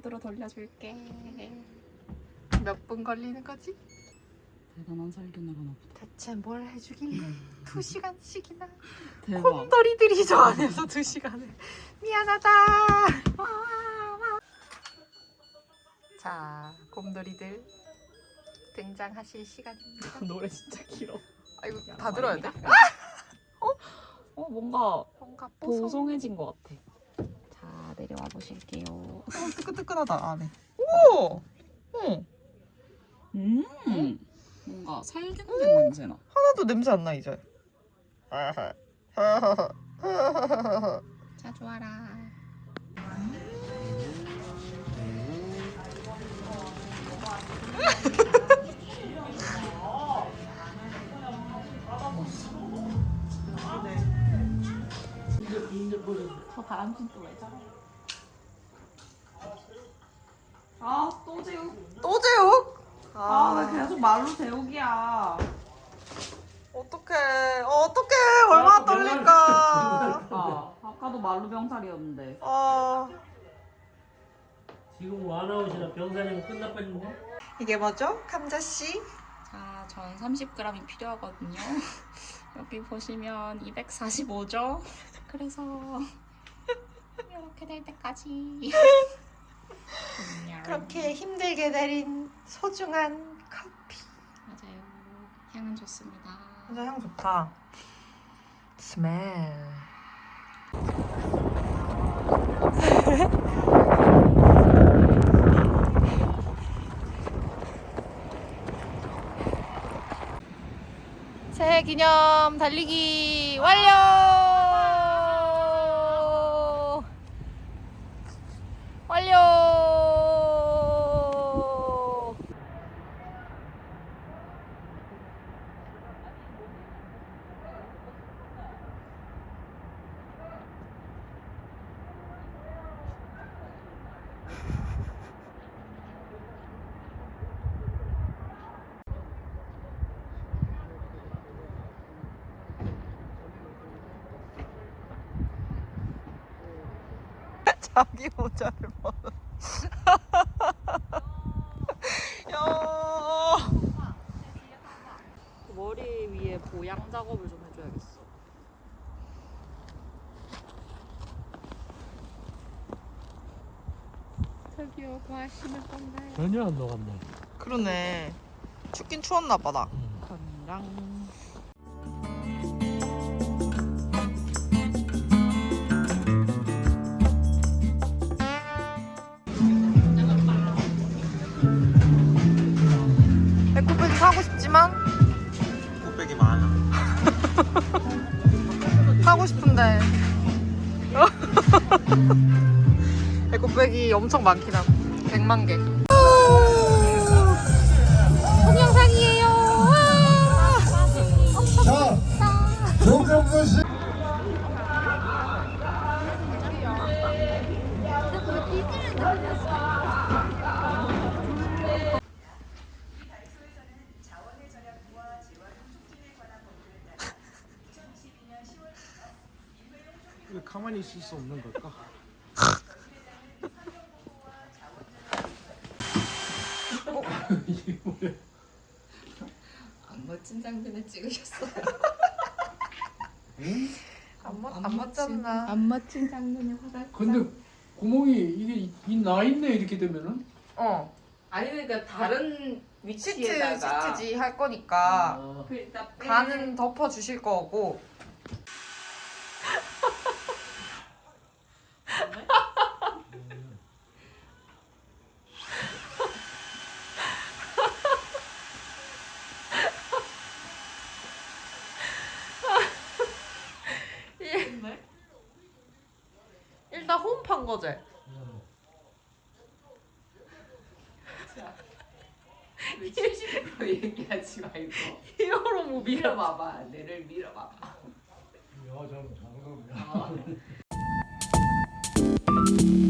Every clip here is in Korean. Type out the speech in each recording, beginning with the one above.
모드로 돌려줄게. 몇 분 걸리는 거지? 대단한 보다. 대체 뭘 해주길래 두 시간씩이나 대박. 곰돌이들이 저 안에서 두 시간을 미안하다. 자, 곰돌이들 등장하실 시간입니다. 노래 진짜 길어. 아 이거 다 들어야 돼? 어 뭔가 뭔가 뽀송. 보송해진 것 같아. 보실게요. 어, 뜨끈뜨끈하다 안에. 오, 어, 음 뭔가 살균된 냄새나. 하나도 냄새 안 나 이제. 자 좋아라. 저 바람핀 또왜 저래? 아또 재욱. 또 제육? 아왜 계속 말로 재욱이야. 어떡해. 어, 어떡해. 얼마나 떨릴까. 아 아까도 말로 병살이었는데. 아, 지금 와나웃이나 병사님 끝나버렸는데? 이게 뭐죠? 감자씨? 자, 전 30g이 필요하거든요. 여기 보시면 245죠? 그래서 이렇게 될 때까지 그렇게 힘들게 내린 소중한. 향은 좋습니다. 진짜 향 좋다. 스멜. 새해 기념 달리기 완료! 완료! 자기 모자를 벗어. 야. 머리 위에 보양 작업을 좀 해줘야겠어. 저기요, 뭐 하시는 건가요? 전혀 안 녹았네. 그러네. 춥긴 추웠나 보다. 건강. 사고 싶지만 꽃배기 많아. 사고 싶은데 에코백이 엄청 많긴 함 100만 개 동영상이에요 자, 조경수 씨. 가만히 있을 수 없는 걸까? 안 멋진 장면을 찍으셨어요. 안, 맞, 안 맞잖아 안 멋진 장면을 화장. 근데 구멍이 이게 이- 나 있네 이렇게 되면은. 어 아니 그러니까 다른 위치에다가 시트지 할 거니까 아, 그 일단 간은 덮어 주실 거고 일단 홈판 거지? 왜70% 얘기하지 말고. 히어로 무비야. 밀어봐봐. 내를 밀어봐봐. 여자는 장갑이야. you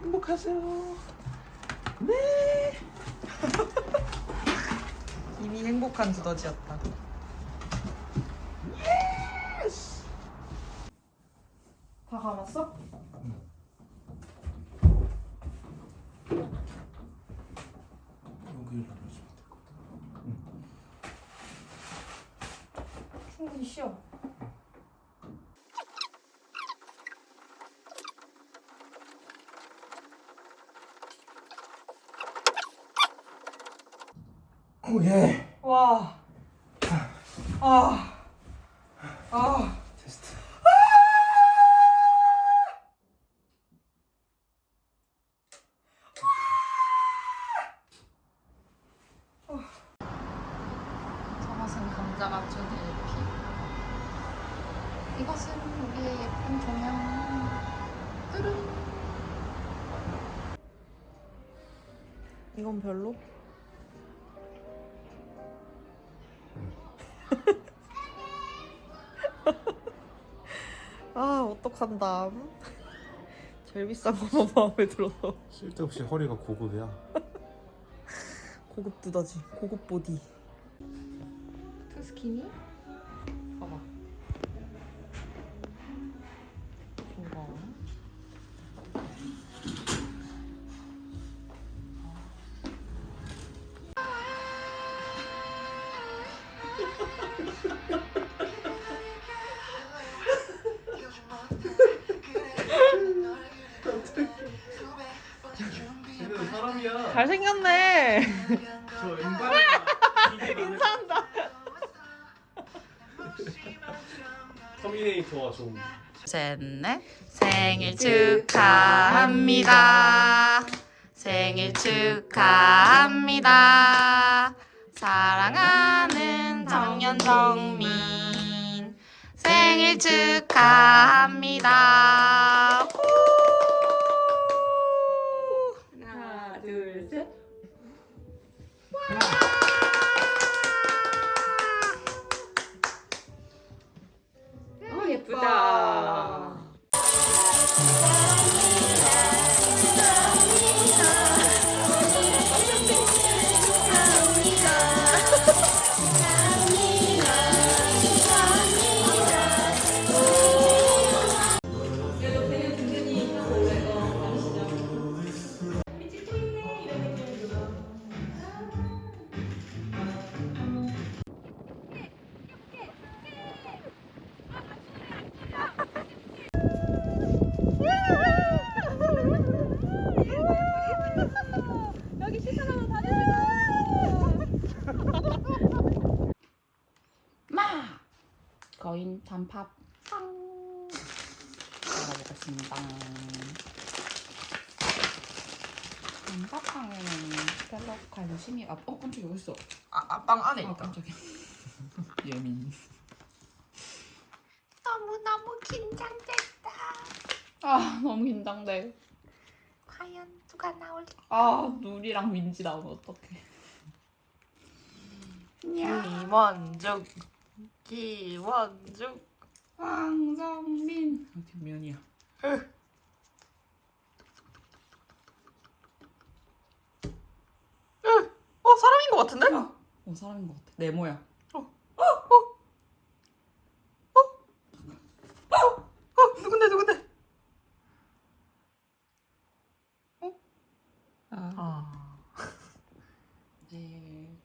행복하세요. 이미 행복한 두더지였다. 다 감았어? 충분히 쉬어. 오예. 와. 아. 아. 테스트. 저것은 감자 맞춘 LP. 이것은 우리의 예쁜 조명. 뚜른. 이건 별로? 아 어떡한다 제일 비싼 거만 마음에 들어서 쓸데없이 허리가 고급이야. 고급 두더지 고급 보디 투스키니? 잘생겼네. 저 엠바가 인사한다. 터미네이터와 좀. 셋넷. 생일 축하합니다. 생일 축하합니다. 사랑하는 정연정민. 생일 축하합니다 단팥 빵. 먹어보겠습니다. 단팥빵에는 별로 관심이 아, 어 깜짝이야 여기 있어. 아빵 안에 아 있다. 깜짝이야. 예민. 너무 너무 긴장됐다. 아 너무 긴장돼. 과연 누가 나올까? 아 누리랑 민지 나오면 어떡해. 김원중 김원중 황정민. 아, 뒷면이야. 어 사람인 것 같은데? 어. 사람인 것 같아. 네모야. 어. 누군데 누군데? 아. 네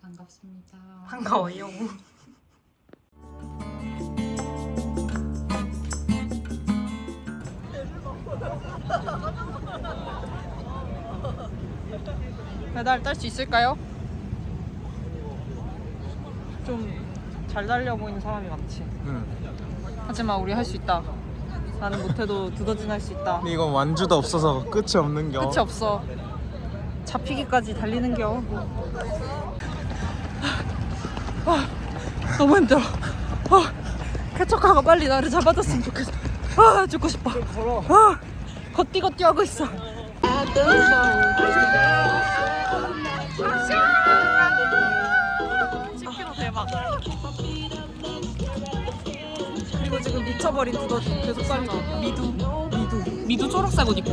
반갑습니다. 반가워요. 배달 딸 수 있을까요? 좀 잘 달려 보이는 사람이 많지. 응. 하지만 우리 할 수 있다. 나는 못해도 두더진 할 수 있다. 근데 이건 완주도 없어서 끝이 없는 겨. 끝이 없어. 잡히기까지 달리는 겨. 아, 너무 힘들어. 아, 쾌척하고 빨리 나를 잡아줬으면 좋겠어. 아, 죽고 싶어. 아, 걷디 하고 있어. 그리고 지금 미쳐버린 두더지 계속 빨리 미두 미두 미두 초록색 옷 입고.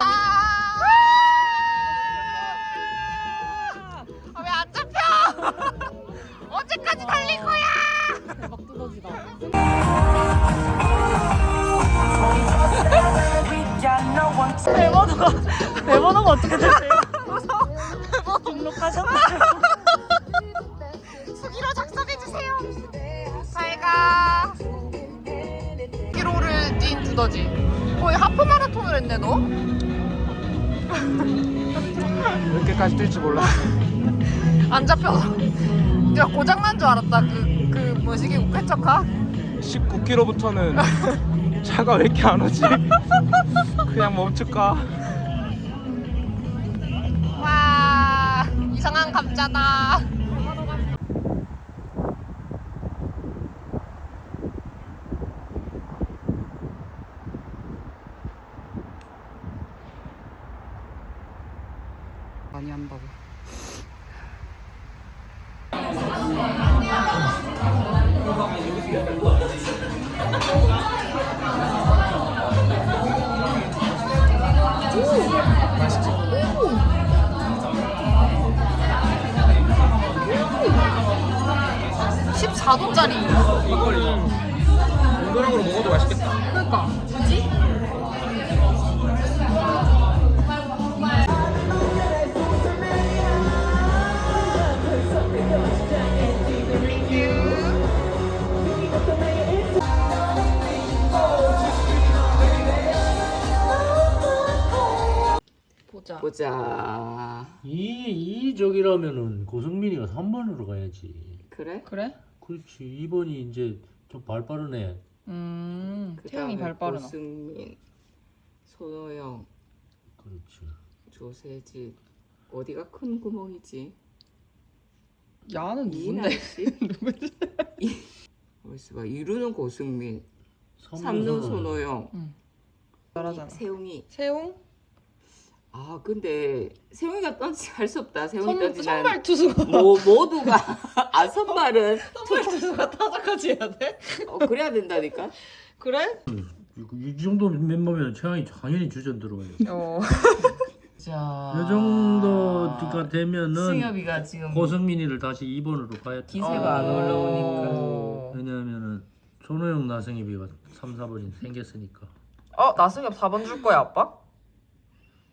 어떻게 되세요? 등록하셨나요? 수기로 작성해주세요. 잘가. 1km를 뛴 두더지. 거의 하프 마라톤을 했네 너? 이렇게까지 뛸 줄 몰라. 안 잡혀서. 내가 고장 난 줄 알았다. 그, 그 뭐시기 우회척하? 19km부터는 차가 왜 이렇게 안 오지? 그냥 멈출까? 이상한 감자다. 14도짜리. 동그랑으로 먹어도 맛있겠다. 그러니까 뭐지? 보자. 보자. 이, 이 저기라면은 고승민이가 3번으로 가야지. 그래? 그래? 그렇지. 2번이 이제 좀 발 빠르네. 음, 그 태영이 발 빠르나? 고승민, 손호영, 그렇지. 조세진. 어디가 큰 구멍이지? 야는 누군데? 이인아 씨? 이- 가만있어 봐. 이루는 고승민, 삼루 손호영, 잘하잖아. 세웅이. 세웅? 아 근데 세웅이가 던지 할 수 없다. 세웅이 선, 던지면 선발 투수가 뭐 모두가 아 선발은 선발 투수가 타자까지 해야 돼? 어, 그래야 된다니까. 그래? 이, 이 정도 멤버면 최양이 당연히 주전 들어가요. 어. 자. 이 정도가 되면은 승엽이가 지금 고승민이를 다시 2번으로 가야 돼. 기세가 안 올라오니까. 어. 왜냐하면은 손호영 나승엽이가 3, 4번이 생겼으니까. 어, 나승엽 4번 줄 거야, 아빠?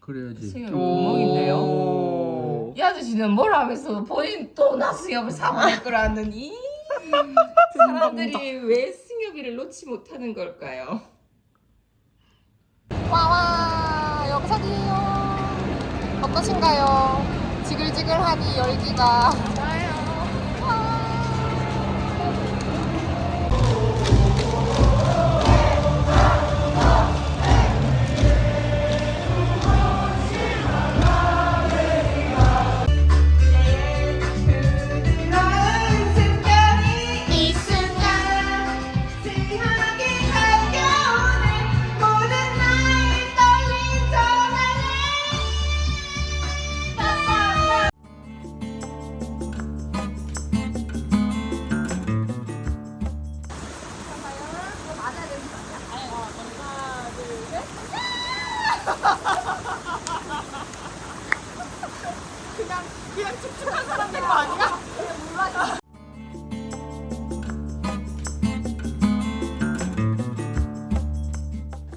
그래야지. 승엽이 구멍인데요. 오. 이 아저씨는 뭘 하면서 본인 또 나승엽을 사모할 거라는 이 사람들이 왜 승엽이를 놓지 못하는 걸까요? 와와 영상이에요. 어떠신가요? 지글지글하니 열기가.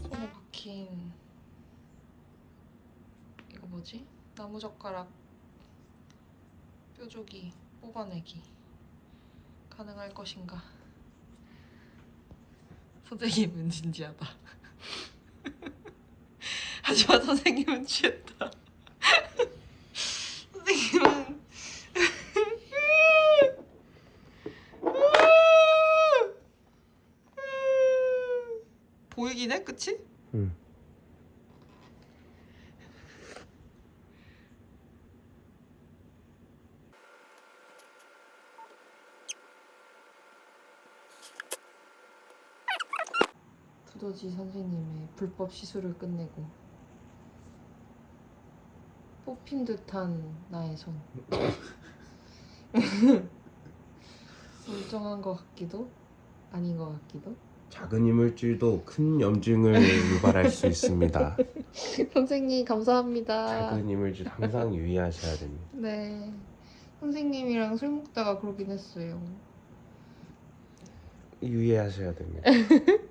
손에 박힌 이거 뭐지? 나무젓가락 뾰족이 뽑아내기 가능할 것인가? 선생님은 진지하다. 하지만 선생님은 취했다. 선생님은 해, 그치? 응. 두더지 선생님의 불법 시술을 끝내고 뽑힌 듯한 나의 손 멀쩡한 것 같기도 아닌 것 같기도 작은 이물질도 큰 염증을 유발할 수 있습니다. 선생님 감사합니다 작은 이물질 항상 유의하셔야 됩니다. 네 선생님이랑 술 먹다가 그러긴 했어요 유의하셔야 됩니다.